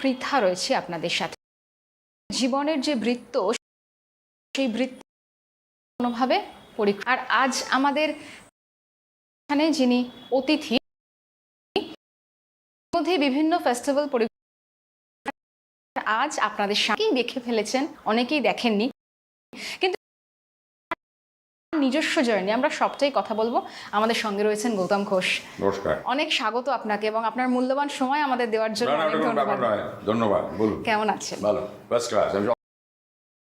পৃথা রয়েছে আপনাদের সাথে। জীবনের যে বৃত্ত, সেই বৃত্ত কোনোভাবে পরীক্ষা আর আজ আমাদের এখানে যিনি অতিথি মধ্যে বিভিন্ন ফেস্টিভ্যাল আজ আপনাদের সাথেই দেখে ফেলেছেন, অনেকেই দেখেননি। নিজস্ব জার্নি আমরা সবটাই কথা বলব। আমাদের সঙ্গে রয়েছেন গৌতম ঘোষ। নমস্কার। অনেক স্বাগত আপনাকে এবং আপনার মূল্যবান সময় আমাদের দেওয়ার জন্য অনেক ধন্যবাদ। ধন্যবাদ বলুন। কেমন আছেন? ভালো ফার্স্ট ক্লাস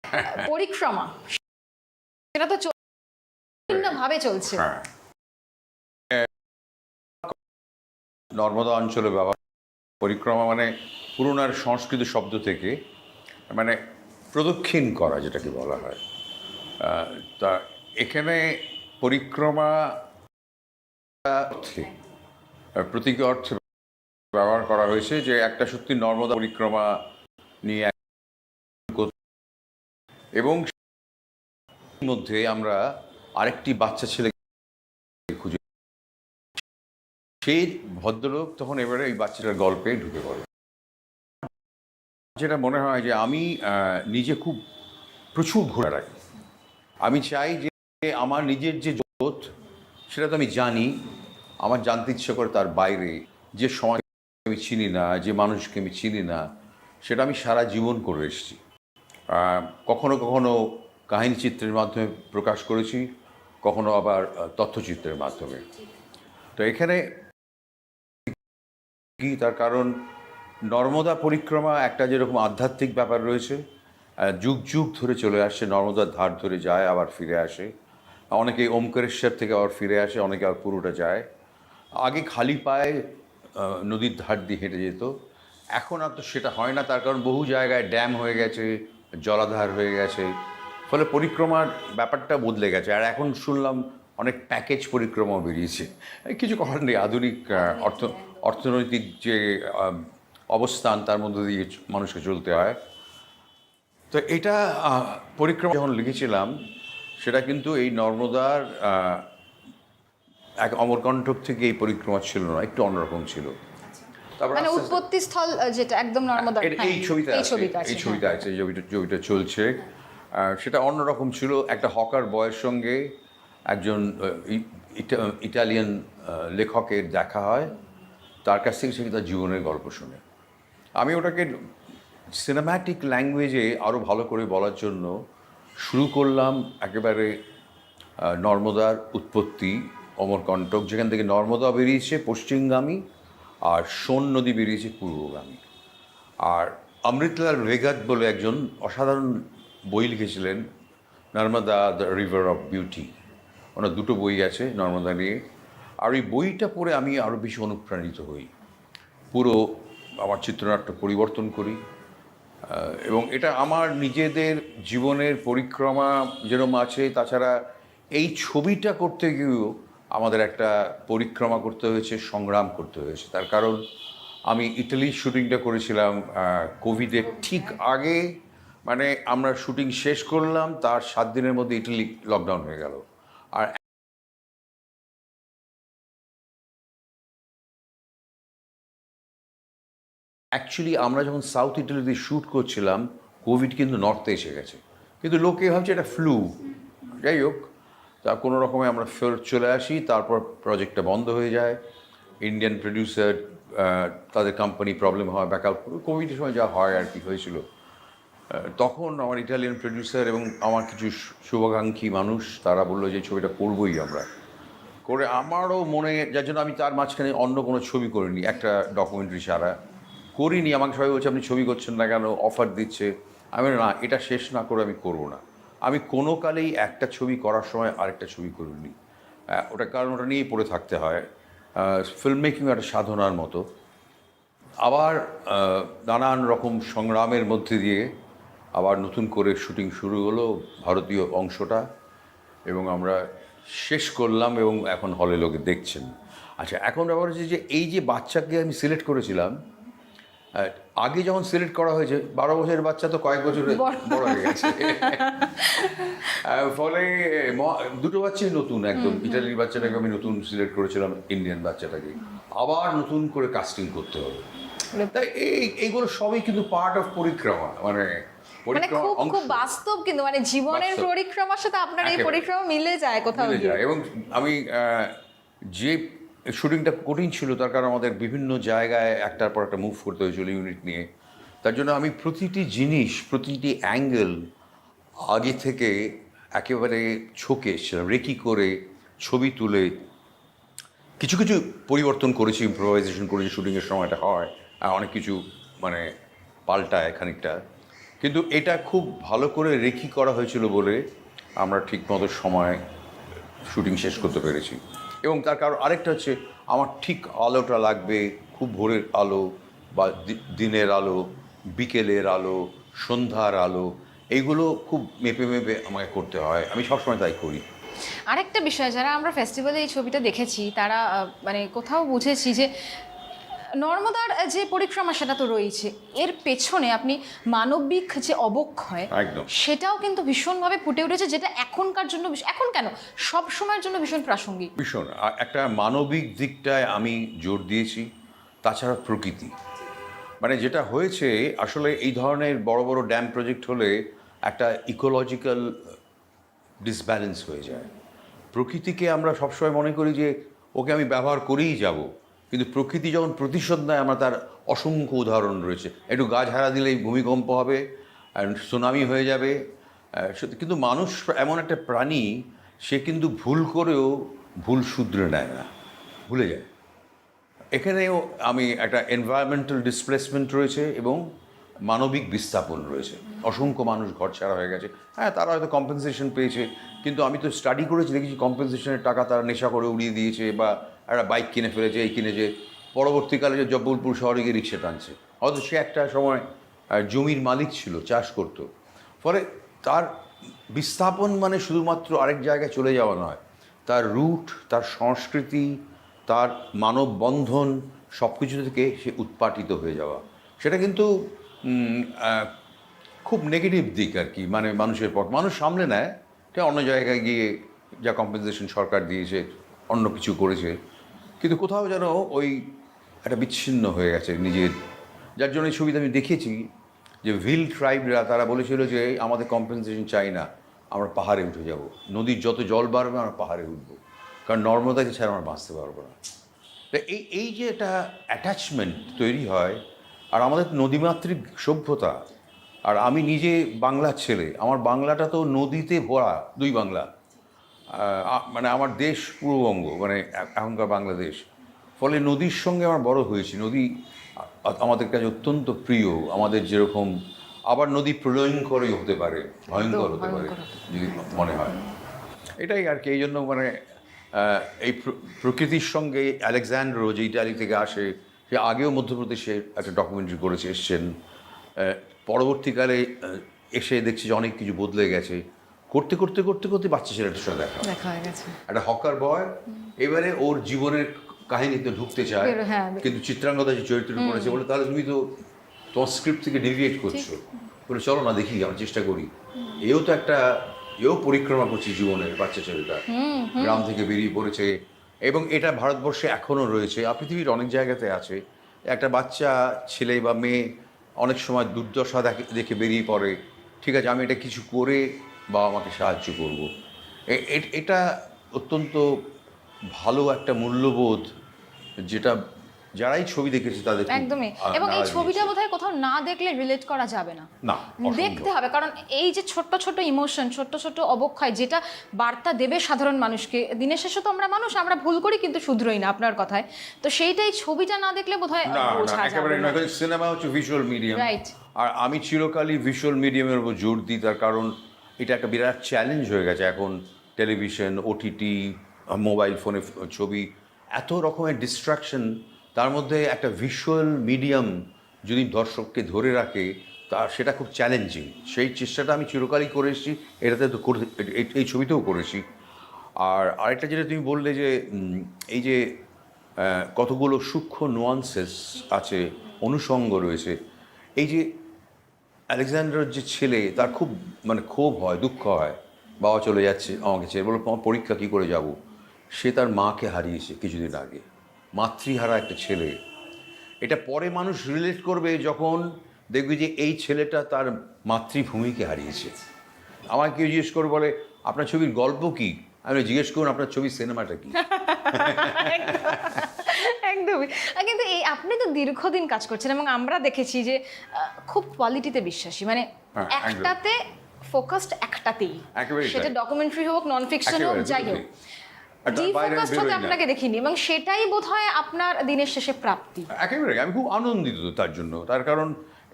পরিক্রমা সেটা তো ভাবে চলছে। হ্যাঁ। নর্মদা অঞ্চলে ব্যবহার পরিক্রমা মানে পুরোনার সংস্কৃত শব্দ থেকে মানে প্রদক্ষিণ করা যেটাকে বলা হয়। তা এখানে পরিক্রমা অর্থে প্রতীকী অর্থে ব্যবহার করা হয়েছে যে একটা সত্যি নর্মদা পরিক্রমা নিয়ে এবং মধ্যে আমরা আরেকটি বাচ্চা ছেলে খুঁজে সেই ভদ্রলোক তখন এবারে এই বাচ্চাটার গল্পে ঢুকে পড়ে। যেটা মনে হয় যে আমি নিজে খুব প্রচুর ঘোরা রাখি। আমি চাই যে আমার নিজের যে জগৎ, সেটা তো আমি জানি। আমার জানতে ইচ্ছে করে তার বাইরে। যে সমাজ আমি চিনি না, যে মানুষকে আমি চিনি না, সেটা আমি সারা জীবন করে এসেছি। কখনো কখনো কাহিনী চিত্রের মাধ্যমে প্রকাশ করেছি, কখনো আবার তথ্যচিত্রের মাধ্যমে। তো এখানে কি তার কারণ? নর্মদা পরিক্রমা একটা যেরকম আধ্যাত্মিক ব্যাপার রয়েছে যুগ যুগ ধরে চলে আসে নর্মদার ধার ধরে যায়, আবার ফিরে আসে। অনেকে ওমকারেশ্বর থেকে আবার ফিরে আসে, অনেকে আবার পুরোটা যায়। আগে খালি পায়ে নদীর ধার দিয়ে হেঁটে যেত। এখন আর তো সেটা হয় না, তার কারণ বহু জায়গায় ড্যাম হয়ে গেছে, জলাধার হয়ে গেছে। ফলে পরিক্রমার ব্যাপারটা বদলে গেছে। আর এখন শুনলাম অনেক প্যাকেজ পরিক্রমাও বেরিয়েছে। কিছু করার নেই, আধুনিক অর্থ, অর্থনৈতিক যে অবস্থান, তার মধ্যে দিয়ে মানুষকে চলতে হয়। তো এটা পরিক্রমা যখন লিখেছিলাম সেটা কিন্তু এই নর্মদার এক অমরকণ্ঠক থেকে এই পরিক্রমা ছিল না একটু অন্যরকম ছিল। তারপর মানে উৎপত্তি স্থল যেটা একদম নর্মদা হ্যাঁ, এই ছবিটা এই আছে ছবিটা আছে এই হ্যাঁ। ছবিটা আছে ছবিটা ছবিটা চলছে। সেটা অন্যরকম ছিল একটা হকার বয়ের সঙ্গে একজন ইটালিয়ান লেখকের দেখা হয়। তার কাছ থেকে সে তার জীবনের গল্প শুনে। আমি ওটাকে সিনেম্যাটিক ল্যাঙ্গুয়েজে আরও ভালো করে বলার জন্য শুরু করলাম একেবারে নর্মদার উৎপত্তি, অমরকণ্টক, যেখান থেকে নর্মদা বেরিয়েছে পশ্চিমগামী আর সোন নদী বেরিয়েছে পূর্বগামী। আর অমৃতলাল ভেগাত বলে একজন অসাধারণ বই লিখেছিলেন, Narmada the river of beauty. ওনার দুটো বই আছে নর্মদা নিয়ে। আর ওই বইটা পড়ে আমি আরও বেশি অনুপ্রাণিত হই। পুরো আমার চিত্রনাট্য পরিবর্তন করি। এবং এটা আমার নিজেদের জীবনের পরিক্রমা যেরকম আছে, তাছাড়া এই ছবিটা করতে গিয়েও আমাদের একটা পরিক্রমা করতে হয়েছে, সংগ্রাম করতে হয়েছে। তার কারণ আমি ইটালির শুটিংটা করেছিলাম কোভিডের ঠিক আগে। মানে আমরা শুটিং শেষ করলাম, তার সাত দিনের মধ্যে ইটালি লকডাউন হয়ে গেল। অ্যাকচুয়ালি আমরা যখন সাউথ ইটালিতে শ্যুট করছিলাম কোভিড কিন্তু নর্থে এসে গেছে। কিন্তু লোকে ভাবছে এটা ফ্লু যাই হোক, তা কোনো রকমে আমরা ফেরত চলে আসি, তারপর প্রজেক্টটা বন্ধ হয়ে যায়। ইন্ডিয়ান প্রডিউসার তাদের কোম্পানি প্রবলেম হয় ব্যাক ব্যাকআউট কোভিডের সময় যা হয় আর কি হয়েছিল। তখন আমার ইটালিয়ান প্রডিউসার এবং আমার কিছু শুভাকাঙ্ক্ষী মানুষ, তারা বলল যে ছবিটা করবোই আমরা। করে আমারও মনে, যার জন্য আমি তার মাঝখানে অন্য কোনো ছবি করিনি, একটা ডকুমেন্টারি ছাড়া। করিনি, আমাকে সবাই বলছে, আপনি ছবি করছেন না কেন? অফার দিচ্ছে। আমি না, এটা শেষ না করে আমি করব না। আমি কোনো কালেই একটা ছবি করার সময় আরেকটা ছবি করিনি। ওটা কারণ ওটা নিয়েই পড়ে থাকতে হয়। ফিল্ম মেকিং একটা সাধনার মতো। আবার নানান রকম সংগ্রামের মধ্যে দিয়ে আবার নতুন করে শুটিং শুরু হলো ভারতীয় অংশটা এবং আমরা শেষ করলাম এবং এখন হলে লোকে দেখছেন। আচ্ছা এখন ব্যাপার হচ্ছে যে, এই যে বাচ্চাকে আমি সিলেক্ট করেছিলাম আগে যখন সিলেক্ট করা হয়েছে বারো বছরের বাচ্চা তো কয়েক বছর বড়। হয়ে গেছে। ফলে দুটো বাচ্চাই নতুন একদম। ইটালির বাচ্চাটাকে আমি নতুন সিলেক্ট করেছিলাম ইন্ডিয়ান বাচ্চাটাকে। আবার নতুন করে কাস্টিং করতে হবে। তাই এই এইগুলো সবই কিন্তু পার্ট অফ পরিক্রমা মানে মানে খুব খুব বাস্তব কিন্তু মানে জীবনের পরিক্রমার সাথে আপনার এই পরিক্রমা মিলে যায় কোথাও এবং আমি যে শুটিংটা কঠিন ছিল, তার কারণ আমাদের বিভিন্ন জায়গায় একটার পর একটা মুভ করতে হয়েছিল ইউনিট নিয়ে। তার জন্য আমি প্রতিটি জিনিস, প্রতিটি অ্যাঙ্গেল আগে থেকে একেবারে ছকে রেকি করে ছবি তুলে। কিছু কিছু পরিবর্তন করেছি ইম্প্রোভাইজেশন করেছি শুটিংয়ের সময়টা হয়, আর অনেক কিছু মানে পাল্টায় খানিকটা। কিন্তু এটা খুব ভালো করে রেখি করা হয়েছিল বলে আমরা ঠিকমতো সময় শুটিং শেষ করতে পেরেছি। এবং তার কারণ আরেকটা হচ্ছে, আমার ঠিক আলোটা লাগবে খুব ভোরের আলো বা দিনের আলো, বিকেলের আলো, সন্ধ্যার আলো, এইগুলো খুব মেপে মেপে আমাকে করতে হয়। আমি সবসময় তাই করি। আরেকটা বিষয়, যারা আমরা ফেস্টিভ্যালে এই ছবিটা দেখেছি, তারা মানে কোথাও বুঝেছি যে নর্মদার যে পরিক্রমা সেটা তো রয়েছে। এর পেছনে আপনি মানবিক যে অবক্ষয় একদম। সেটাও কিন্তু ভীষণভাবে ফুটে উঠেছে যেটা এখনকার জন্য এখন কেন? সব সময়ের জন্য ভীষণ প্রাসঙ্গিক। ভীষণ। একটা মানবিক দিকটায় আমি জোর দিয়েছি তাছাড়া প্রকৃতি। মানে যেটা হয়েছে আসলে এই ধরনের বড় বড় ড্যাম প্রজেক্ট হলে একটা ইকোলজিক্যাল ডিসব্যালেন্স হয়ে যায়। প্রকৃতিকে আমরা সবসময় মনে করি যে ওকে আমি ব্যবহার করেই যাব। কিন্তু প্রকৃতি যখন প্রতিশোধ নেয়, আমরা তার অসংখ্য উদাহরণ রয়েছে। একটু গাছ হারা দিলেই ভূমিকম্প হবে সুনামি হয়ে যাবে। কিন্তু মানুষ এমন একটা প্রাণী, সে কিন্তু ভুল করেও ভুল শুধরে নেয় না, ভুলে যায়। এখানেও আমি একটা এনভায়রনমেন্টাল ডিসপ্লেসমেন্ট রয়েছে এবং মানবিক বিস্থাপন রয়েছে। অসংখ্য মানুষ ঘর ছাড়া হয়ে গেছে। হ্যাঁ তারা হয়তো কম্পেনসেশন পেয়েছে, কিন্তু আমি তো স্টাডি করেছি, দেখেছি কম্পেনসেশনের টাকা তারা নেশা করে উড়িয়ে দিয়েছে বা একটা বাইক কিনে ফেলেছে, এই কিনেছে। পরবর্তীকালে যে জব্বলপুর শহরে গিয়ে রিক্সা টানছে। হয়তো সে একটা সময় জমির মালিক ছিল, চাষ করত। ফলে তার বিস্থাপন মানে শুধুমাত্র আরেক জায়গায় চলে যাওয়া নয়। তার রুট তার সংস্কৃতি, তার মানববন্ধন সব কিছু থেকে সে উৎপাটিত হয়ে যাওয়া। সেটা কিন্তু খুব নেগেটিভ দিক আর কি মানে মানুষের পর মানুষ সামলে নেয় অন্য জায়গায় গিয়ে যা কম্পেনসেশন সরকার দিয়েছে, অন্য কিছু করেছে। কিন্তু কোথাও যেন ওই একটা বিচ্ছিন্ন হয়ে গেছে নিজের। যার জন্য এই ছবিতে আমি দেখেছি যে ভিল ট্রাইবরা তারা বলেছিল যে আমাদের কম্পেনসেশন চাই না, আমরা পাহাড়ে উঠে যাব। নদীর যত জল বাড়বে, আমরা পাহাড়ে উঠবো। কারণ নর্মদাকে ছাড়া আমরা বাঁচতে পারব না। তা এই এই যে একটা অ্যাটাচমেন্ট তৈরি হয়, আর আমাদের নদীমাতৃক সভ্যতা, আর আমি নিজে বাংলার ছেলে, আমার বাংলাটা তো নদীতে ভরা, দুই বাংলা। মানে আমার দেশ পূর্ববঙ্গ মানে এখনকার বাংলাদেশ। ফলে নদীর সঙ্গে আমার বড় হয়েছি। নদী আমাদের কাছে অত্যন্ত প্রিয়। আমাদের যেরকম আবার নদী প্রলয়ঙ্করই হতে পারে ভয়ঙ্কর হতে পারে যদি মনে হয়। এটাই আর কি এই জন্য মানে এই প্রকৃতির সঙ্গে আলেকজান্ড্রো যে ইটালি থেকে আসে সে আগেও মধ্যপ্রদেশে একটা ডকুমেন্টারি করেছে এসছেন। পরবর্তীকালে এসে দেখছি যে অনেক কিছু বদলে গেছে। করতে করতে করতে করতে বাচ্চা ছেলেটার সাথে দেখা দেখা হয়ে গেছে। একটা হকার বয় এবারে ওর জীবনের কাহিনীতে ঢুকতে চায় হ্যাঁ, কিন্তু চিত্রাঙ্গদা যে চরিত্রটা করেছে বলে তাহলে তুমি তো তোমার স্ক্রিপ্ট থেকে ডেভিয়েট করছ। বলে চলো না দেখি আমরা চেষ্টা করি। এও তো একটা এও পরিক্রমা করছে জীবনের বাচ্চা ছেলেটা। গ্রাম থেকে বেরিয়ে পড়েছে এবং এটা ভারতবর্ষে এখনও রয়েছে আর পৃথিবীর অনেক জায়গাতে আছে। একটা বাচ্চা ছেলে বা মেয়ে অনেক সময় দুর্দশা দেখে দেখে বেরিয়ে পড়ে। ঠিক আছে আমি এটা কিছু করে বাবা মাকে সাহায্য করব। এটা অত্যন্ত ভালো একটা মূল্যবোধ যেটা যারাই ছবি দেখেছে তাদের একদমই। এবং এই ছবিটা বোধহয় কোথাও না দেখলে রিলেট করা যাবে না। না দেখতে হবে কারণ এই যে ছোট্ট ছোট্ট ইমোশন ছোট্ট ছোট্ট অবক্ষয় যেটা বার্তা দেবে সাধারণ মানুষকে দিনের শেষে তো আমরা মানুষ আমরা ভুল করি কিন্তু শুধরোই না আপনার কথায়। তো সেইটাই ছবিটা না দেখলে বোধহয় বোঝা যাবে না। সিনেমা হচ্ছে ভিজুয়াল মিডিয়াম Right. আর আমি চিরকালই ভিজুয়াল মিডিয়ামের উপর জোর দিই তার কারণ এটা একটা বিরাট চ্যালেঞ্জ হয়ে গেছে এখন টেলিভিশন ওটিটি মোবাইল ফোনে ছবি, এত রকমের ডিস্ট্রাকশন তার মধ্যে একটা ভিজুয়াল মিডিয়াম যদি দর্শককে ধরে রাখে, তা সেটা খুব চ্যালেঞ্জিং সেই চেষ্টাটা আমি চিরকালই করে এসেছি, এটাতে তো করে, এই- এই ছবিতেও করেছি আর আরেকটা যেটা তুমি বললে যে এই যে কতগুলো সূক্ষ্ম নোয়ান্সেস আছে, অনুষঙ্গ রয়েছে, এই যে আলেকজান্ডার যে ছেলে, তার খুব মানে ক্ষোভ হয়, দুঃখ হয়। বাবা চলে যাচ্ছে আমাকে ছেড়ে বলো তোমার পরীক্ষা কী করে যাব? সে তার মাকে হারিয়েছে কিছুদিন আগে। মাতৃহারা একটা ছেলে। এটা পরে মানুষ রিলেট করবে যখন দেখবে যে এই ছেলেটা তার মাতৃভূমিকে হারিয়েছে। আমার কেউ জিজ্ঞেস করে বলে, আপনার ছবির গল্প কী? আমি জিজ্ঞেস করুন, আপনার ছবির সিনেমাটা কি? একদমই। কিন্তু এই আপনি তো দীর্ঘদিন কাজ করছেন এবং আমরা দেখেছি যে খুব কোয়ালিটিতে বিশ্বাসী। মানে হ্যাঁ, একটাতে ফোকাসড একটাতেই। সেটা। ডকুমেন্টারি হোক নন ফিকশন হোক যাই হোক। ডিফোকাসড হতে আপনাকে দেখিনি এবং সেটাই বোধহয় আপনার দিনের শেষে প্রাপ্তি। একেবারে আমি খুব আনন্দিত তার জন্য। তার কারণ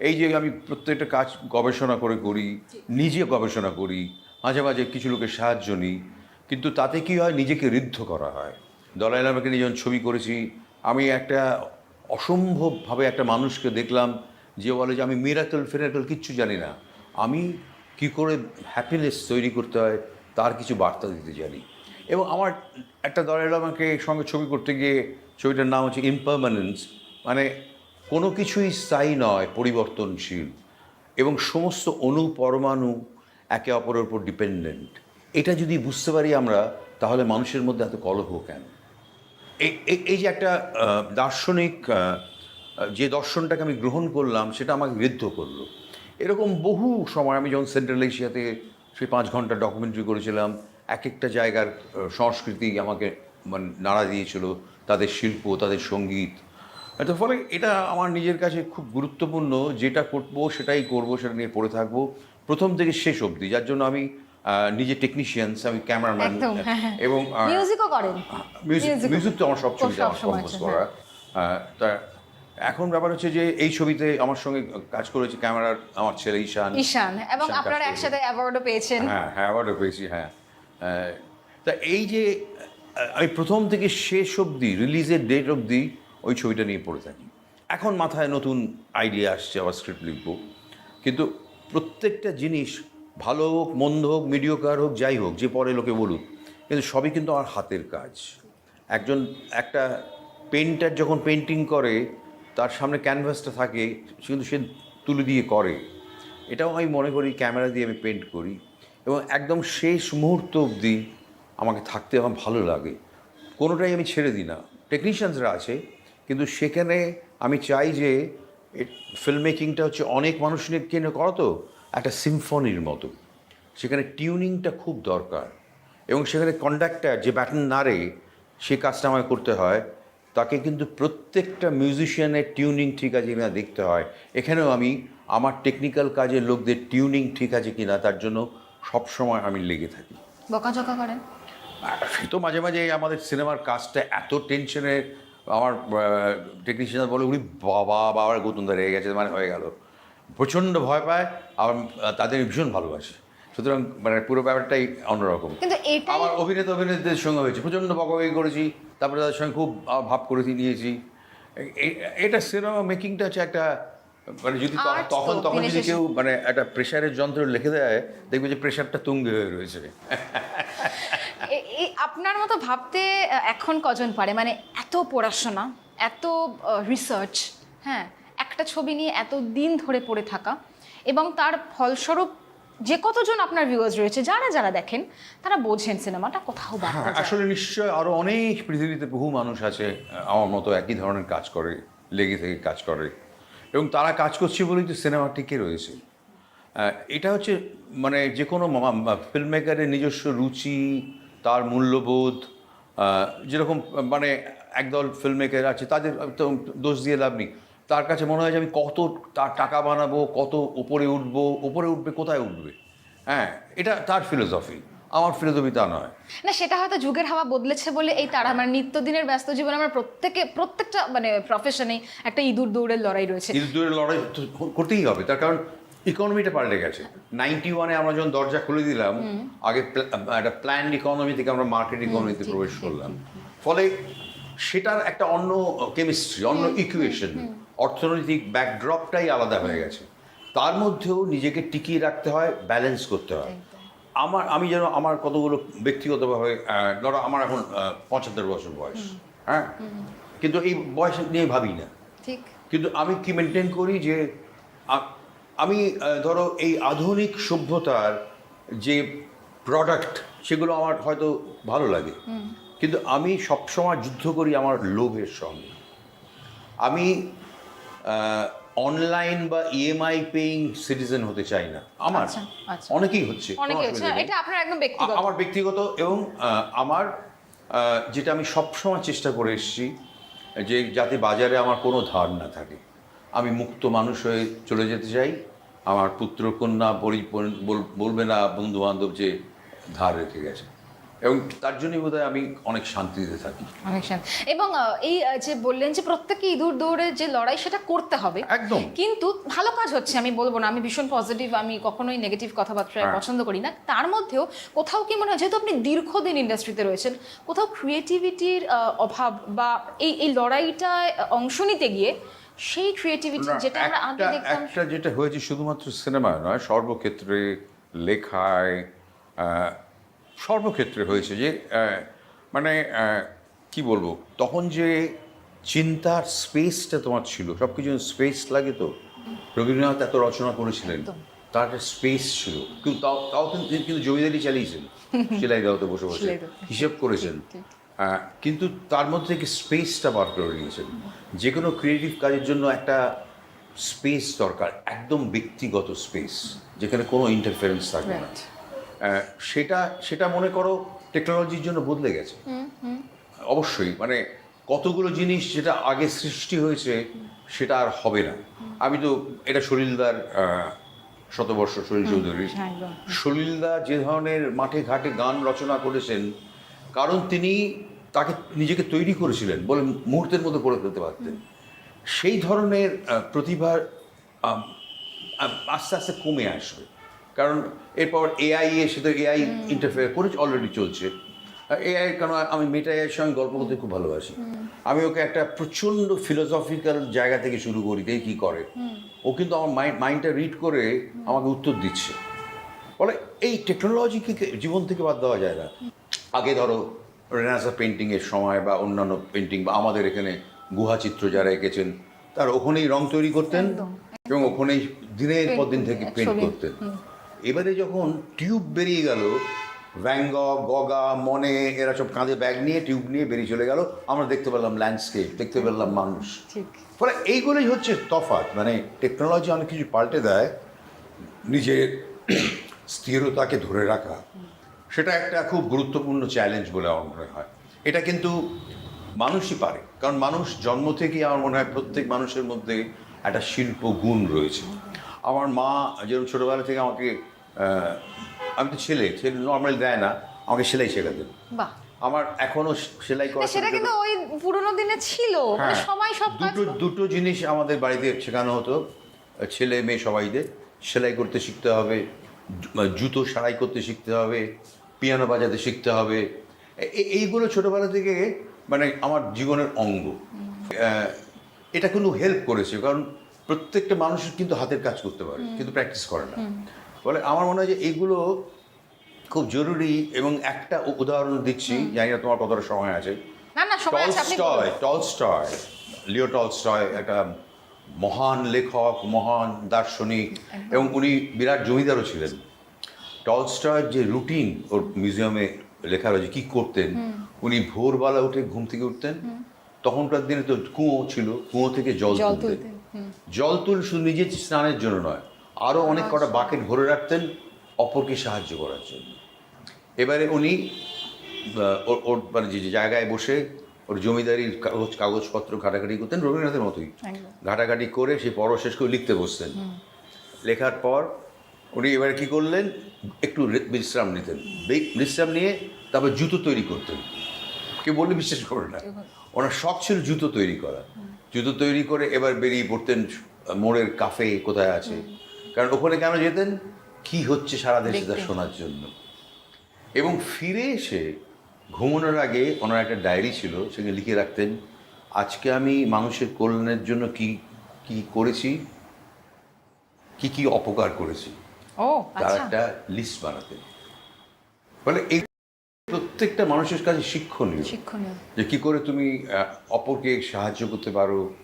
এই যে আমি প্রত্যেকটা কাজ গবেষণা করে করি নিজে গবেষণা করি মাঝে মাঝে কিছু লোকের সাহায্য নিই কিন্তু তাতে কি হয়? নিজেকে ঋদ্ধ করা হয়। দলাই লামাকে নিয়ে যখন ছবি করেছি আমি একটা অসম্ভবভাবে একটা মানুষকে দেখলাম যে বলে যে আমি মিরাকল ফেরাকল কিচ্ছু জানি না। আমি কি করে হ্যাপিনেস তৈরি করতে হয় তার কিছু বার্তা দিতে জানি। এবং আমার একটা দলের আমাকে সঙ্গে ছবি করতে গিয়ে, ছবিটার নাম হচ্ছে ইমপারমানেন্স মানে কোনো কিছুই স্থায়ী নয়, পরিবর্তনশীল। এবং সমস্ত অণু, পরমাণু একে অপরের উপর ডিপেন্ডেন্ট এটা যদি বুঝতে পারি আমরা, তাহলে মানুষের মধ্যে এত কলহ কেন? এই যে একটা দার্শনিক যে দর্শনটাকে আমি গ্রহণ করলাম, সেটা আমাকে ঋদ্ধ করল। এরকম বহু সময় আমি যখন সেন্ট্রাল এশিয়াতে সেই পাঁচ ঘণ্টা ডকুমেন্টারি করেছিলাম এক একটা জায়গার সংস্কৃতি আমাকে মানে নাড়া দিয়েছিল, তাদের শিল্প, তাদের সংগীত। তো ফলে এটা আমার নিজের কাছে খুব গুরুত্বপূর্ণ, যেটা করব, সেটাই করব, সেটা নিয়ে পড়ে থাকব, প্রথম থেকে শেষ অবধি। যার জন্য আমি নিজে টেকনিশিয়ানস আমি ক্যামেরাম্যান হ্যাঁ, হ্যাঁ। এবং মিউজিকও করেন। মিউজিক তো আমার সব ছবিতে আমার কম্পোজ করা। আহ, তা এখন ব্যাপার হচ্ছে যে এই ছবিতে আমার সঙ্গে কাজ করেছে ক্যামেরার আমার ছেলে ঈশান। ঈশান এবং আপনারা একসাথে অ্যাওয়ার্ডও পেয়েছেন। হ্যাঁ হ্যাঁ অ্যাওয়ার্ডও পেয়েছি হ্যাঁ। তা এই যে আমি প্রথম থেকে শেষ অবধি রিলিজের ডেট অবধি ওই ছবিটা নিয়ে পড়ে থাকি। এখন মাথায় নতুন আইডিয়া আসছে আবার স্ক্রিপ্ট লিখব। কিন্তু প্রত্যেকটা জিনিস ভালো হোক, মন্দ হোক মিডিওকার হোক, যাই হোক, যে পরে লোকে বলুক, কিন্তু সবই কিন্তু আমার হাতের কাজ। একজন, একটা পেন্টার যখন পেন্টিং করে, তার সামনে ক্যানভাসটা থাকে সে কিন্তু সে তুলে দিয়ে করে। এটাও আমি মনে করি ক্যামেরা দিয়ে আমি পেন্ট করি এবং একদম শেষ মুহূর্ত অবধি আমাকে থাকতে আমার ভালো লাগে। কোনোটাই আমি ছেড়ে দিই না। টেকনিশিয়ানসরা আছে, কিন্তু সেখানে আমি চাই যে ফিল্ম মেকিংটা হচ্ছে অনেক মানুষ নিয়ে কিনে, করো তো। একটা সিম্ফনির মতো। সেখানে টিউনিংটা খুব দরকার এবং সেখানে কন্ডাক্টার যে ব্যাটন নাড়ে সে কাজটা আমায় করতে হয়। তাকে কিন্তু প্রত্যেকটা মিউজিশিয়ানের টিউনিং ঠিক আছে কিনা দেখতে হয়। এখানেও আমি আমার টেকনিক্যাল কাজের লোকদের টিউনিং ঠিক আছে কিনা তার জন্য সবসময় আমি লেগে থাকি। বকাঝকা করেন? সে তো মাঝে মাঝে আমাদের সিনেমার কাজটা এত টেনশনের আমার টেকনিশিয়ান বলে উনি বাবা বাবার গৌতম রেগে গেছে। মানে হয়ে গেল। প্রচণ্ড ভয় পায় আহ, তাদের ভীষণ ভালোবাসে। সুতরাং মানে পুরো ব্যাপারটাই অন্যরকম। কিন্তু এটাই আমার অভিনেতা অভিনেতাদের সঙ্গে হয়েছে প্রচণ্ড বকাবকি করেছি তারপরে তাদের সঙ্গে খুব ভাব করে নিয়েছি। এটা সিনেমা মেকিংটা হচ্ছে একটা মানে যদি তখন তখন যদি কেউ মানে একটা প্রেশারের যন্ত্র লিখে দেয় দেখবে যে প্রেশারটা তুঙ্গে হয়ে রয়েছে। আপনার মতো ভাবতে এখন কজন পারে? মানে এত পড়াশোনা এত রিসার্চ হ্যাঁ? একটা ছবি নিয়ে এত দিন ধরে পড়ে থাকা এবং তার ফলস্বরূপ যে কতজন আপনার ভিউয়ার্স রয়েছে যারা যারা দেখেন তারা বোঝেন সিনেমাটা কোথাও হ্যাঁ আসলে নিশ্চয় আরও অনেক পৃথিবীতে বহু মানুষ আছে আমার মতো একই ধরনের কাজ করে লেগে থেকে কাজ করে। এবং তারা কাজ করছে বলেই তো সিনেমা টিকে রয়েছে। এটা হচ্ছে মানে যে কোনো ফিল্ম মেকারের নিজস্ব রুচি তার মূল্যবোধ যেরকম মানে একদল ফিল্ম মেকার আছে তাদের তো দোষ দিয়ে লাভ নেই। তার কাছে মনে হয় যে আমি কত তার টাকা বানাবো কত উপরে উঠবো উপরে উঠবে কোথায় উঠবে? হ্যাঁ এটা তার ফিলোসফি আমার ফিলোসফি তা নয়। না সেটা হয়তো যুগের হাওয়া বদলেছে বলে এই তারা মানে নিত্যদিনের ব্যস্ত জীবনে আমরা প্রত্যেকে প্রত্যেকটা মানে প্রফেশনে একটা ইঁদুর দৌড়ের লড়াই রয়েছে। কিন্তু দৌড়ের লড়াই করতেই হবে তার কারণ ইকোনমিটা পাল্টে গেছে। নাইনটি ওয়ানে আমরা যখন দরজা খুলে দিলাম আগে একটা প্ল্যান ইকোনমি থেকে আমরা মার্কেট ইকোনমিতে প্রবেশ করলাম। ফলে সেটার একটা অন্য কেমিস্ট্রি অন্য ইকুয়েশন অর্থনৈতিক ব্যাকড্রপটাই আলাদা হয়ে গেছে। তার মধ্যেও নিজেকে টিকিয়ে রাখতে হয় ব্যালেন্স করতে হয়। আমার আমি যেন আমার কতগুলো ব্যক্তিগতভাবে ধরো আমার এখন পঁচাত্তর বছর বয়স হ্যাঁ? কিন্তু এই বয়স নিয়ে ভাবি না। ঠিক। কিন্তু আমি কি মেনটেন করি যে আমি ধরো এই আধুনিক সভ্যতার যে প্রোডাক্ট সেগুলো আমার হয়তো ভালো লাগে। কিন্তু আমি সবসময় যুদ্ধ করি আমার লোভের সঙ্গে। আমি অনলাইন বা ইএমআই পেইং সিটিজেন হতে চাই না। আমার। আচ্ছা, আচ্ছা। অনেকেই হচ্ছে। কোনো অসুবিধা নেই। এটা আপনার একদম ব্যক্তিগত। আমার ব্যক্তিগত এবং আমার যেটা আমি সবসময় চেষ্টা করে এসেছি যে যাতে বাজারে আমার কোনো ধার না থাকে। আমি মুক্ত মানুষ হয়ে চলে যেতে চাই। আমার পুত্র কন্যা পরি- বলবে না বন্ধু বান্ধব যে ধার রেখে গেছে। এবং তার জন্যই বোধহয় আমি অনেক শান্তিতে থাকি অনেক শান্তি। এবং এই যে বললেন যে প্রত্যেকে ইঁদুর দৌড়ে যে লড়াই সেটা করতে হবে একদম। কিন্তু ভালো কাজ হচ্ছে আমি বলব না আমি ভীষণ পজিটিভ আমি কখনোই নেগেটিভ কথাবার্তা হ্যাঁ। পছন্দ করি না তার মধ্যেও কোথাও কি মনে হয় যেহেতু আপনি দীর্ঘদিন ইন্ডাস্ট্রিতে রয়েছেন কোথাও ক্রিয়েটিভিটির অভাব বা এই এই লড়াইটায় অংশ নিতে গিয়ে সেই ক্রিয়েটিভিটি যেটা আমরা আগে দেখতাম একটা যেটা হয়েছে শুধুমাত্র সিনেমায় নয় সর্বক্ষেত্রে লেখায় আহ, সর্বক্ষেত্রে হয়েছে যে মানে কি বলব? তখন যে চিন্তার স্পেসটা তোমার ছিল সব কিছু স্পেস লাগে তো? রবীন্দ্রনাথ এত রচনা করেছিলেন তার একটা স্পেস ছিল। কিন্তু তাও তাও কিন্তু তিনি কিন্তু জমিদারি চালিয়েছেন সেলাই দাওতে বসে বসে। হিসেব করেছেন। কিন্তু তার মধ্যে থেকে স্পেসটা বার করে নিয়েছেন। যে কোনো ক্রিয়েটিভ কাজের জন্য একটা স্পেস দরকার একদম ব্যক্তিগত স্পেস যেখানে কোনো ইন্টারফারেন্স থাকবে না। সেটা সেটা মনে করো টেকনোলজির জন্য বদলে গেছে। অবশ্যই মানে কতগুলো জিনিস যেটা আগে সৃষ্টি হয়েছে সেটা আর হবে না। আমি তো এটা সলিলদার শতবর্ষ সলিল চৌধুরী সলিলদা যে ধরনের মাঠে ঘাটে গান রচনা করেছেন কারণ তিনি তাকে নিজেকে তৈরি করেছিলেন বলে মুহূর্তের মধ্যে পড়ে ফেলতে পারতেন। সেই ধরনের আম, আস্তে আস্তে কমে আসবে। কারণ এরপর এআই এর সাথে এআই ইন্টারফেয়ার করে অলরেডি চলছে। এআই কারণ আমি মেটা এর সঙ্গে গল্প করতে খুব ভালোবাসি। আমি ওকে একটা প্রচণ্ড ফিলোসফিক্যাল জায়গা থেকে শুরু করি কে কী করে। ও কিন্তু আমার মাইন্ড মাইন্ডটা রিড করে আমাকে উত্তর দিচ্ছে। বলে এই টেকনোলজিকে জীবন থেকে বাদ দেওয়া যায় না। আগে ধরো রেনাসা পেন্টিংয়ের সময় বা অন্যান্য পেন্টিং বা আমাদের এখানে গুহাচিত্র যারা এঁকেছেন তারা ওখানেই রং তৈরি করতেন এবং ওখানেই দিনের পর দিন থেকে পেন্ট করতেন। এবারে যখন টিউব বেরিয়ে গেল ভ্যাঙ্গ গগা মনে এরা সব কাঁধে ব্যাগ নিয়ে টিউব নিয়ে বেরিয়ে চলে গেল আমরা দেখতে পেলাম ল্যান্ডস্কেপ দেখতে পেলাম মানুষ। ঠিক। ফলে এইগুলোই হচ্ছে তফাৎ মানে টেকনোলজি অনেক কিছু পাল্টে দেয় নিজের স্থিরতাকে ধরে রাখা। সেটা একটা খুব গুরুত্বপূর্ণ চ্যালেঞ্জ বলে আমার মনে হয়। এটা কিন্তু মানুষই পারে কারণ মানুষ জন্ম থেকেই আমার মনে হয় প্রত্যেক মানুষের মধ্যে একটা শিল্প গুণ রয়েছে। আমার মা যেরকম ছোটোবেলা থেকে আমাকে আমি তো ছেলে ছেলে নর্মাল দেয় না আমাকে সেলাই শেখাতেন বাহ। আমার এখনও সেলাই করা সেটা কিন্তু ওই পুরোনো দিনে ছিল। মানে হ্যাঁ, সবাই সব দুটো দুটো জিনিস আমাদের বাড়িতে শেখানো হতো ছেলে মেয়ে সবাইদের। সেলাই করতে শিখতে হবে জুতো সারাই করতে শিখতে হবে পিয়ানো বাজাতে শিখতে হবে। এইগুলো ছোটোবেলা থেকে মানে আমার জীবনের অঙ্গ। এটা কিন্তু হেল্প করেছে কারণ প্রত্যেকটা মানুষ কিন্তু হাতের কাজ করতে পারে কিন্তু প্র্যাকটিস করে না। ফলে আমার মনে হয় যে এগুলো খুব জরুরি এবং একটা উদাহরণ দিচ্ছি জানি না তোমার কতটা সময় আছে। টলস্টয় টলস্টয় লিও টলস্টয় একটা মহান লেখক মহান দার্শনিক এবং উনি বিরাট জমিদারও ছিলেন। টলস্টয়ের যে রুটিন ওর মিউজিয়ামে লেখা রয়েছে কী করতেন? উনি ভোরবেলা উঠে ঘুম থেকে উঠতেন। তখনকার দিনে তো কুঁয়ো ছিল কুঁয়ো থেকে জল তুলতেন, জল তুল শুধু নিজের স্নানের জন্য নয় আরও অনেক কটা বাকেট ভরে রাখতেন অপরকে সাহায্য করার জন্য। এবারে উনি ওর- মানে যে জায়গায় বসে ওর জমিদারির কাগজ কাগজপত্র ঘাটাঘাটি করতেন রবীন্দ্রনাথের মতোই। ঘাটাঘাটি করে সেই পড়া শেষ করে লিখতে বসতেন। লেখার পর উনি এবারে কি করলেন? একটু বিশ্রাম নিতেন। বিশ্রাম নিয়ে তারপর জুতো তৈরি করতেন। কেউ বললে বিশ্বাস করে না। ওনার শখ ছিল জুতো তৈরি করা জুতো তৈরি করে এবার বেরিয়ে পড়তেন মোড়ের কাফে কোথায় আছে? কারণ ওখানে কেন যেতেন? কি হচ্ছে সারা দেশে তা শোনার জন্য। এবং ফিরে এসে ঘুমানোর আগে ওনার একটা ডায়েরি ছিল সেখানে লিখে রাখতেন আজকে আমি মানুষের কল্যাণের জন্য কি কি করেছি? কি কি অপকার করেছি? তার আচ্ছা। একটা লিস্ট বানাতেন। ফলে এই প্রত্যেকটা মানুষের কাছে শিক্ষণীয়। শিক্ষণীয়। যে কি করে তুমি অপরকে সাহায্য করতে পারো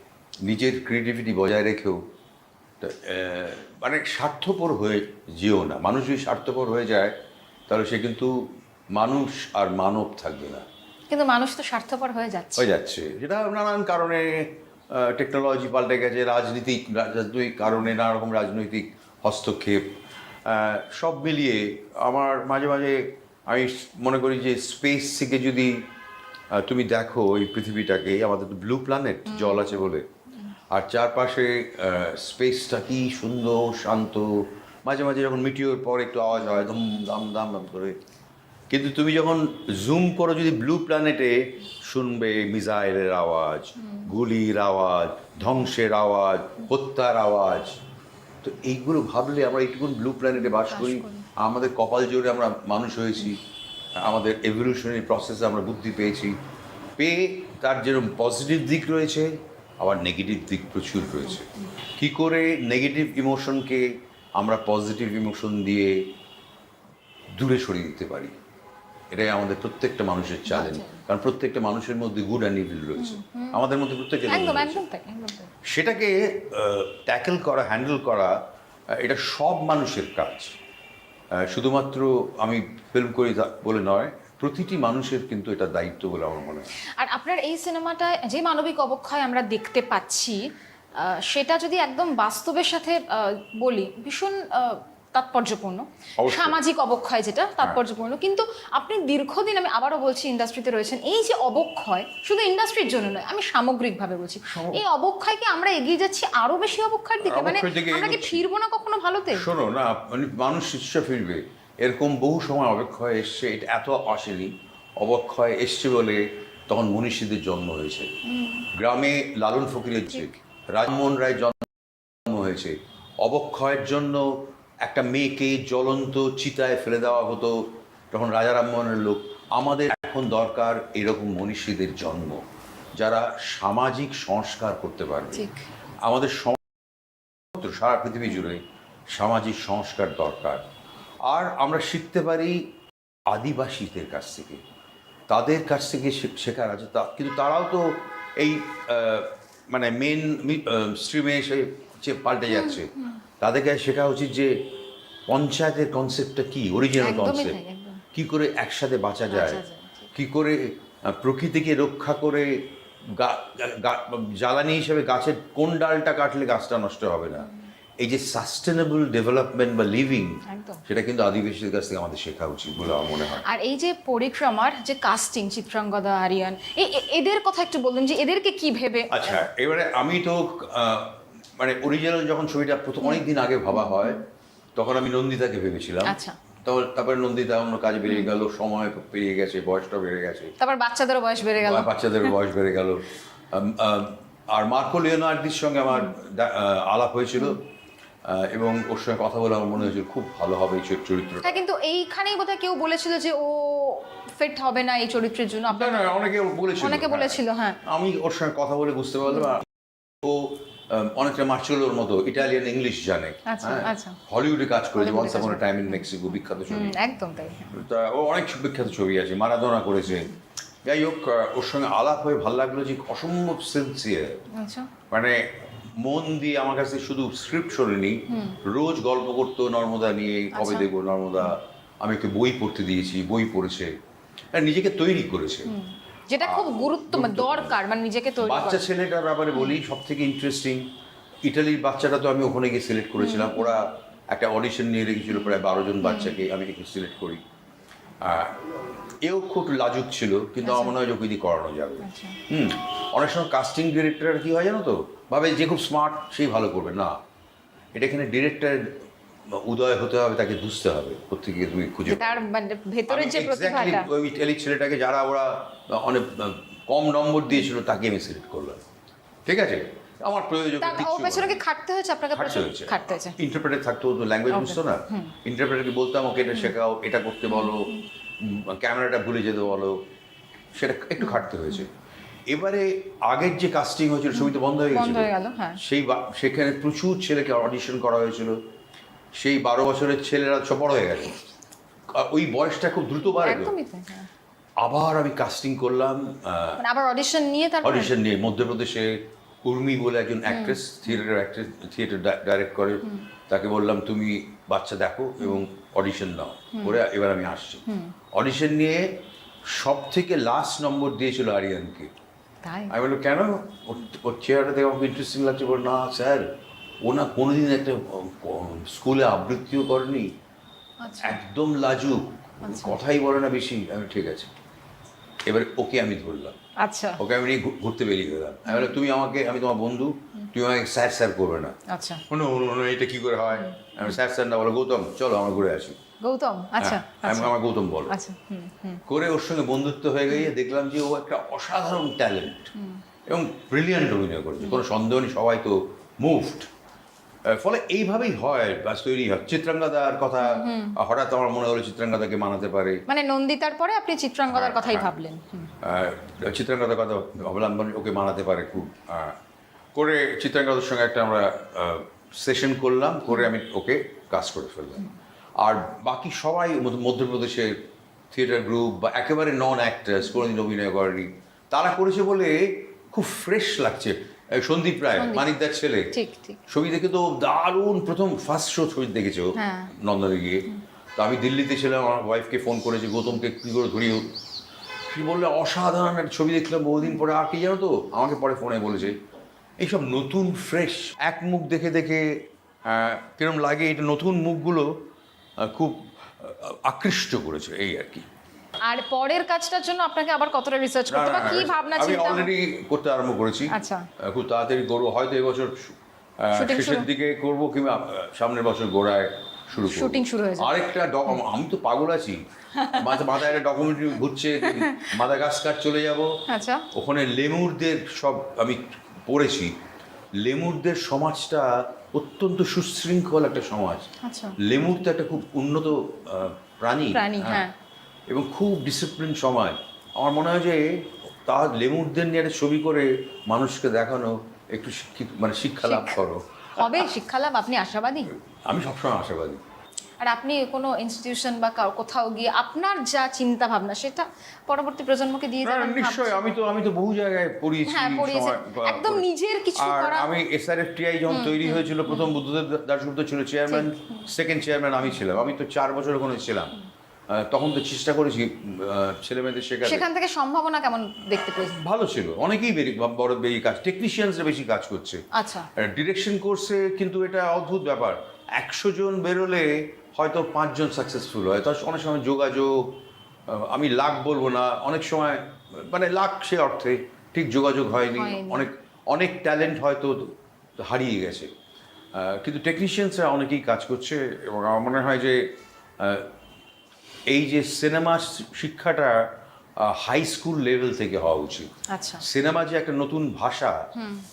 নিজের ক্রিয়েটিভিটি বজায় রেখেও। তা, মানে স্বার্থপর হয়ে যেও না। মানুষ যদি স্বার্থপর হয়ে যায় তাহলে সে কিন্তু মানুষ আর মানব থাকবে না। কিন্তু মানুষ তো স্বার্থপর হয়ে যাচ্ছে। হয়ে যাচ্ছে। যেটা নানান কারণে টেকনোলজি পাল্টে গেছে রাজনীতিক রাজনৈতিক কারণে নানা রকম রাজনৈতিক হস্তক্ষেপ সব মিলিয়ে আমার মাঝে মাঝে আমি মনে করি যে স্পেস থেকে যদি তুমি দেখো এই পৃথিবীটাকে আমাদের তো ব্লু প্ল্যানেট জল আছে বলে। আর চারপাশে স্পেসটা কি সুন্দর শান্ত। মাঝে মাঝে যখন মিটিওর পর একটু আওয়াজ হয় দম দাম দাম দাম করে। কিন্তু তুমি যখন জুম করো যদি ব্লু প্ল্যানেটে শুনবে মিসাইলের আওয়াজ গুলির আওয়াজ ধ্বংসের আওয়াজ হত্যার আওয়াজ তো এইগুলো ভাবলে আমরা এইটুকুন ব্লু প্ল্যানেটে বাস করি। আমাদের কপাল জোরে আমরা মানুষ হয়েছি। আমাদের এভলিউশনারি প্রসেসে আমরা বুদ্ধি পেয়েছি। পেয়ে তার যেরকম পজিটিভ দিক রয়েছে আবার নেগেটিভ দিক প্রচুর রয়েছে কি করে নেগেটিভ ইমোশনকে আমরা পজিটিভ ইমোশন দিয়ে দূরে সরিয়ে দিতে পারি? এটাই আমাদের প্রত্যেকটা মানুষের চ্যালেঞ্জ কারণ প্রত্যেকটা মানুষের মধ্যে গুড অ্যান্ড ইভিল রয়েছে। আমাদের মধ্যে প্রত্যেকের সেটাকে ট্যাকেল করা হ্যান্ডেল করা এটা সব মানুষের কাজ। শুধুমাত্র আমি ফিল্ম করি বলে নয় প্রতিটি মানুষের কিন্তু এটা দায়িত্ব বলে আমার মনে হয়। আর আপনার এই সিনেমাটায় যে মানবিক অবক্ষয় আমরা দেখতে পাচ্ছি সেটা যদি একদম বাস্তবের সাথে বলি ভীষণ তাৎপর্যপূর্ণ। সামাজিক অবক্ষয় যেটা তাৎপর্যপূর্ণ। কিন্তু আপনি দীর্ঘদিন আমি আবারও বলছি ইন্ডাস্ট্রিতে রয়েছেন। এই যে অবক্ষয় শুধু ইন্ডাস্ট্রির জন্য নয় আমি সামগ্রিকভাবে বলছি। এই অবক্ষয়কে আমরা এগিয়ে যাচ্ছি আরও বেশি অবক্ষয়ের দিকে। মানে আমরা কি ফিরবো না কখনো ভালোতে? শোনো না মানে মানুষ ফিরবে। এরকম বহু সময় অবক্ষয় এসছে এটা এত আসেনি। অবক্ষয় এসছে বলে তখন মনীষীদের জন্ম হয়েছে। গ্রামে লালন ফকিরের যে রাজমোহন রায় জন্ম হয়েছে অবক্ষয়ের জন্য একটা মেয়েকে জ্বলন্ত চিতায় ফেলে দেওয়া হতো। তখন রাজা রামমোহনের লোক আমাদের এখন দরকার এরকম মনীষীদের জন্ম যারা সামাজিক সংস্কার করতে পারবে। আমাদের সারা পৃথিবী জুড়ে সামাজিক সংস্কার দরকার। আর আমরা শিখতে পারি আদিবাসীদের কাছ থেকে। তাদের কাছ থেকে শেখার আছে। তা কিন্তু তারাও তো এই মানে মেন স্ট্রিমে এসে যে পাল্টে যাচ্ছে। তাদেরকে শেখা উচিত যে পঞ্চায়েতের কনসেপ্টটা কি? অরিজিনাল কনসেপ্ট কি করে একসাথে বাঁচা যায়। কি করে প্রকৃতিকে রক্ষা করে জ্বালানি হিসেবে গাছের কোন ডালটা কাটলে গাছটা নষ্ট হবে না? এই যে সাস্টেনেবল ডেভেলপমেন্ট বা লিভিং। সেটা কিন্তু আদিবাসীদের কাছ থেকে আমাদের শেখা উচিত বলে আমার মনে হয়। আর এই যে পরিক্রমার যে কাস্টিং চিত্রাঙ্গদা আরিয়ান এদের কথা একটু বললেন যে এদেরকে কি ভেবে? আচ্ছা এবারে আমি তো মানে অরিজিনাল যখন ছবিটা প্রথম অনেক দিন আগে ভাবা হয় তখন আমি নন্দিতাকে ভেবেছিলাম। আচ্ছা। তারপর তারপরে নন্দিতা অন্য কাজে বেরিয়ে গেল সময় পেরিয়ে গেছে বয়সটা বেড়ে গেছে। তারপর বাচ্চাদেরও বয়স বেড়ে গেল। বাচ্চাদের বয়স বেড়ে গেল। আর মার্কো লিওনার্দির সঙ্গে আমার আলাপ হয়েছিল। এবং ওর সঙ্গে কথা বলে আমার মনে হয়েছিল খুব ভালো হবে এই চরিত্র- কিন্তু এইখানেই বোধহয় কেউ বলেছিল যে ও ফিট হবে না এই চরিত্রের জন্য না আপনার না অনেকে বলেছিল অনেকে হ্যাঁ। বলেছিল, হ্যাঁ। আমি ওর সঙ্গে কথা বলে বুঝতে পারলাম ও অনেকটা মার্চেলোর মতো ইটালিয়ান ইংলিশ জানে আচ্ছা, হ্যাঁ। আচ্ছা। হলিউডে কাজ করেছে হলিউডে once upon. Time in Mexico বিখ্যাত ছবি একদম তাই তা ও অনেক বিখ্যাত ছবি আছে মারাদোনা করেছে যাই হোক ওর সঙ্গে আলাপ হয়ে ভালো লাগল যে অসম্ভব সিনসিয়ার আচ্ছা মানে মন দিয়ে আমার কাছে শুধু স্ক্রিপ্ট শোনেনি। রোজ গল্প করতো নর্মদা নিয়ে কবে আচ্ছা। দেখব নর্মদা? আমি ওকে বই পড়তে দিয়েছি বই পড়েছে। আর নিজেকে তৈরি করেছে। যেটা খুব গুরুত্ব মানে দরকার মানে নিজেকে তৈরি বাচ্চা ছেলেটার ব্যাপারে বলি সব থেকে ইন্টারেস্টিং ইটালির বাচ্চাটা তো আমি ওখানে গিয়ে সিলেক্ট করেছিলাম। ওরা একটা অডিশন নিয়ে রেখেছিল প্রায় বারো জন বাচ্চাকে আমি একে সিলেক্ট করি। এও খুব লাজুক ছিল কিন্তু আমার মনে হয় যে ওকে দিয়ে করানো যাবে। আচ্ছা। হুম। অনেক সময় কাস্টিং ডিরেক্টর কি হয় জানো তো? ভাবে যে খুব স্মার্ট সেই ভালো করবে না। এটা এখানে ডিরেক্টর উদয় হতে হবে তাকে বুঝতে হবে কোথেকে তুমি খুঁজে তার মানে ভেতরের যে প্রতিভাটা। ওই ইটালির ছেলেটাকে যারা ওরা অনেক কম নম্বর দিয়েছিল তাকে আমি সিলেক্ট করলাম। ঠিক আছে? আমার প্রয়োজন পেছনে কি খাটতে হয়েছে আপনাকে খাটতে হয়েছে। খাটতে হয়েছে। ইন্টারপ্রেটার থাকতে হতো ল্যাঙ্গুয়েজ. বুঝতো না। ইন্টারপ্রেটারকে বলতাম ওকে এটা শেখাও এটা করতে বলো ক্যামেরাটা ভুলে যেতে বলো। সেটা একটু খাটতে হয়েছে। এবারে আগের যে কাস্টিং হয়েছিল ছবি তো বন্ধ হয়ে বন্ধ গেছিল হয়ে গেল, হ্যাঁ। সেই সেখানে প্রচুর ছেলেকে অডিশন করা হয়েছিল। সেই বারো বছরের ছেলেরা সব বড় হয়ে গেছে। ওই বয়সটা খুব দ্রুত বাড়ে তো। একদমই তাই হ্যাঁ। আবার আমি কাস্টিং করলাম মানে আবার অডিশন নিয়ে তারপর? অডিশন নিয়ে মধ্যপ্রদেশে উর্মি বলে একজন actress theatre actress theatre direct করে। তাকে বললাম তুমি বাচ্চা দেখো এবং অডিশন নাও। করে এবার আমি আসছি। অডিশন নিয়ে সব থেকে লাস্ট নম্বর দিয়েছিল আরিয়ানকে। তাই? আমি বললাম কেন? ওর- চেহারা দেখে আমাকে ইন্টারেস্টিং লাগছে বল না স্যার ও না কোনোদিন একটা স্কুলে আবৃত্তিও করেনি। আচ্ছা। একদম লাজুক। কথাই বলে না বেশি। আমি ঠিক আছে। এবার ওকে আমি ধরলাম। আচ্ছা। ওকে আমি নিয়ে ঘুরতে বেরিয়ে গেলাম। আমি বললাম তুমি আমাকে আমি তোমার বন্ধু তুমি আমাকে স্যার স্যার করবে না। আচ্ছা। কোনো এটা কি করে হয়? আমি স্যার স্যার না বলো গৌতম চলো আমরা ঘুরে আসি। গৌতম? আচ্ছা হ্যাঁ, আমি আমার গৌতম বলো। আচ্ছা করে ওর সঙ্গে বন্ধুত্ব হয়ে গিয়ে দেখলাম যে ও একটা অসাধারণ ট্যালেন্ট এবং ব্রিলিয়ান্ট অভিনয় করেছে। কোনো সন্দেহ নেই সবাই তো মুভড ফলে এইভাবেই হয় বাস তৈরি হয়। চিত্রাঙ্গাদার কথা হঠাৎ আমার মনে হলো চিত্রাঙ্গাদাকে মানাতে পারে। মানে নন্দিতার পরে আপনি চিত্রাঙ্গদার হ্যাঁ, কথাই হ্যাঁ। ভাবলেন চিত্রাঙ্গাদার কথা ভাবলাম ওকে মানাতে পারে খুব করে চিত্রাঙ্গাদার সঙ্গে একটা আমরা সেশন করলাম করে আমি ওকে কাজ করে ফেললাম। আর বাকি সবাই মধ্যপ্রদেশের থিয়েটার গ্রুপ বা একেবারে নন অ্যাক্টার্স কোনোদিন অভিনয় করেনি তারা করেছে বলে খুব ফ্রেশ লাগছে। সন্দীপ রায়। মানিকদার ছেলে। ঠিক ঠিক। ছবি দেখে তো দারুণ প্রথম ফার্স্ট শো ছবি দেখেছে হ্যাঁ। নন্দনে গিয়ে। তো আমি দিল্লিতে ছিলাম আমার ওয়াইফকে ফোন করেছি গৌতমকে কী করে ধরি সে বললে অসাধারণ একটা ছবি দেখলাম বহুদিন পরে। আর কি জানো তো আমাকে পরে ফোনে বলেছে এইসব নতুন ফ্রেশ এক মুখ দেখে দেখে কিরম লাগে এটা নতুন মুখগুলো খুব আকৃষ্ট করেছে। এই আর কি। আর পরের কাজটার জন্য আপনাকে আবার কতটা রিসার্চ করতে বা কি ভাবনা চিন্তা? আমি অলরেডি করতে আরম্ভ করেছি। আচ্ছা। খুব তাড়াতাড়ি করব হয়তো এবছর শেষের দিকে করব কিংবা সামনের বছর গোড়ায় শুরু করব। Shooting শুরু হয়ে যাবে। আরেকটা আমি তো পাগল আছি। মাথা- মাথায় একটা ডকুমেন্টারি ঘুরছে মাদাগাস্কার চলে যাব। আচ্ছা। ওখানে লেমুরদের সব আমি পড়েছি। লেমুরদের সমাজটা অত্যন্ত সুশৃঙ্খল একটা সমাজ। আচ্ছা। লেমুর তো একটা খুব উন্নত প্রাণী। প্রাণী, হ্যাঁ। এবং খুব ডিসিপ্লিন সমাজ আমার মনে হয় যে তার লেমুরদের নিয়ে একটা ছবি করে মানুষকে দেখানো একটু শিক্ষিত মানে শিক্ষা লাভ করো। হবে শিক্ষালাভ? আপনি আশাবাদী? আমি সবসময় আশাবাদী। আর আপনি কোনো ইনস্টিটিউশন বা কোথাও গিয়ে আপনার যা চিন্তা ভাবনা সেটা পরবর্তী প্রজন্মকে দিয়ে না, যাবেন নিশ্চয়ই। আমি তো আমি তো বহু জায়গায় পড়িয়েছি হ্যাঁ, পড়িয়েছেন। একদম নিজের কিছু আর করা- আমি এসআরএফটিআই যখন তৈরি হয়েছিল প্রথম বুদ্ধদেব দাশগুপ্ত ছিল চেয়ারম্যান সেকেন্ড চেয়ারম্যান আমি ছিলাম। আমি তো চার বছর ওখানে ছিলাম। তখন তো চেষ্টা করেছি ছেলে মেয়েদের শেখাতে। সেখান থেকে সম্ভাবনা কেমন দেখতে পেয়েছেন? ভালো ছিল। অনেকেই বড় বেরিয়ে কাজ টেকনিশিয়ানসরা বেশি কাজ করছে। আচ্ছা। ডিরেকশন কোর্সে কিন্তু এটা অদ্ভুত ব্যাপার। একশো জন বেরোলে হয়তো পাঁচজন সাকসেসফুল হয়। তো অনেক সময় যোগাযোগ আমি লাখ বলব না অনেক সময় মানে লাখ সে অর্থে ঠিক যোগাযোগ হয়নি। অনেক অনেক ট্যালেন্ট হয়তো হারিয়ে গেছে। কিন্তু টেকনিশিয়ানসরা অনেকেই কাজ করছে এবং আমার মনে হয় যে এই যে সিনেমা শিক্ষাটা হাই স্কুল লেভেল থেকে হওয়া উচিত। আচ্ছা। সিনেমা যে একটা নতুন ভাষা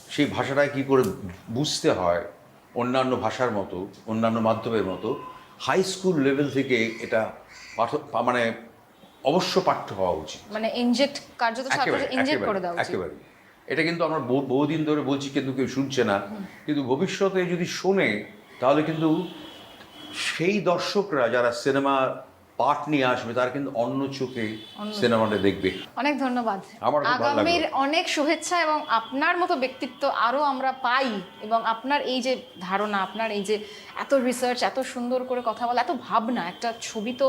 সেই ভাষাটাকে কি করে বুঝতে হয় অন্যান্য ভাষার মতো অন্যান্য মাধ্যমের মতো? হাই স্কুল লেভেল থেকে এটা পাঠ- মানে অবশ্য পাঠ্য হওয়া উচিত। মানে ইনজেক্ট কার্যত ইনজেক্ট করে দেওয়া উচিত। একেবারে। এটা কিন্তু আমরা বহু- বহুদিন ধরে বলছি কিন্তু কেউ শুনছে না। কিন্তু ভবিষ্যতে যদি শোনে তাহলে কিন্তু সেই দর্শকরা যারা সিনেমা পাঠ নিয়ে আসবে তারা কিন্তু অন্য চোখে সিনেমাটা দেখবে। অনেক ধন্যবাদ। আগামীর অনেক শুভেচ্ছা এবং আপনার মতো ব্যক্তিত্ব আরও আমরা পাই এবং আপনার এই যে ধারণা আপনার এই যে এত রিসার্চ এত সুন্দর করে কথা বলা এত ভাবনা একটা ছবি তো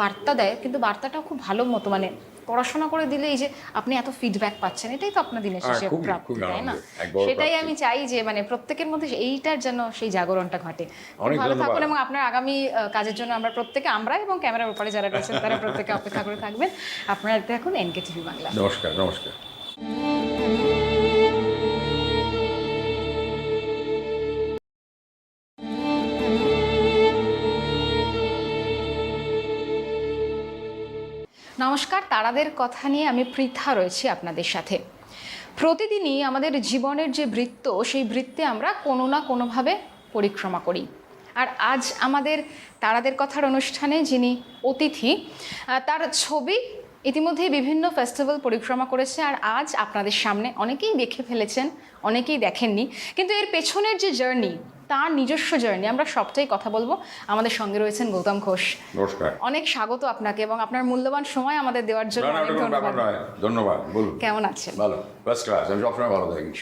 বার্তা দেয় কিন্তু বার্তাটাও খুব ভালো মতো মানে পড়াশোনা করে দিলে এই যে আপনি এত ফিডব্যাক পাচ্ছেন এটাই তো আপনার দিনের হ্যাঁ, শেষে প্রাপ্তি তাই না? সেটাই আমি চাই যে মানে প্রত্যেকের মধ্যে এইটার যেন সেই জাগরণটা ঘটে। খুব ভালো থাকুন এবং আপনার আগামী কাজের জন্য আমরা প্রত্যেকে আমরা এবং ক্যামেরার উপরে যারা রয়েছেন তারা প্রত্যেকে অপেক্ষা করে থাকবেন। আপনারা দেখুন এনকে টিভি বাংলা। নমস্কার নমস্কার। তারাদের কথা নিয়ে আমি পৃথা রয়েছি আপনাদের সাথে। প্রতিদিনই আমাদের জীবনের যে বৃত্ত, সেই বৃত্তে আমরা কোনো না কোনোভাবে পরিক্রমা করি। আর আজ আমাদের তারাদের কথার অনুষ্ঠানে যিনি অতিথি তার ছবি ইতিমধ্যেই বিভিন্ন ফেস্টিভ্যাল পরিক্রমা করেছে আর আজ আপনাদের সামনে অনেকেই দেখে ফেলেছেন, অনেকেই দেখেননি। কিন্তু এর পেছনের যে জার্নি তার নিজস্ব জার্নি আমরা সবটাই কথা বলব। আমাদের সঙ্গে রয়েছেন গৌতম ঘোষ। নমস্কার। অনেক স্বাগত আপনাকে এবং আপনার মূল্যবান সময় আমাদের দেওয়ার জন্য অনেক ধন্যবাদ। বলুন। কেমন আছেন? ভালো ফার্স্ট ক্লাস আমি সবসময় ভালো থাকি।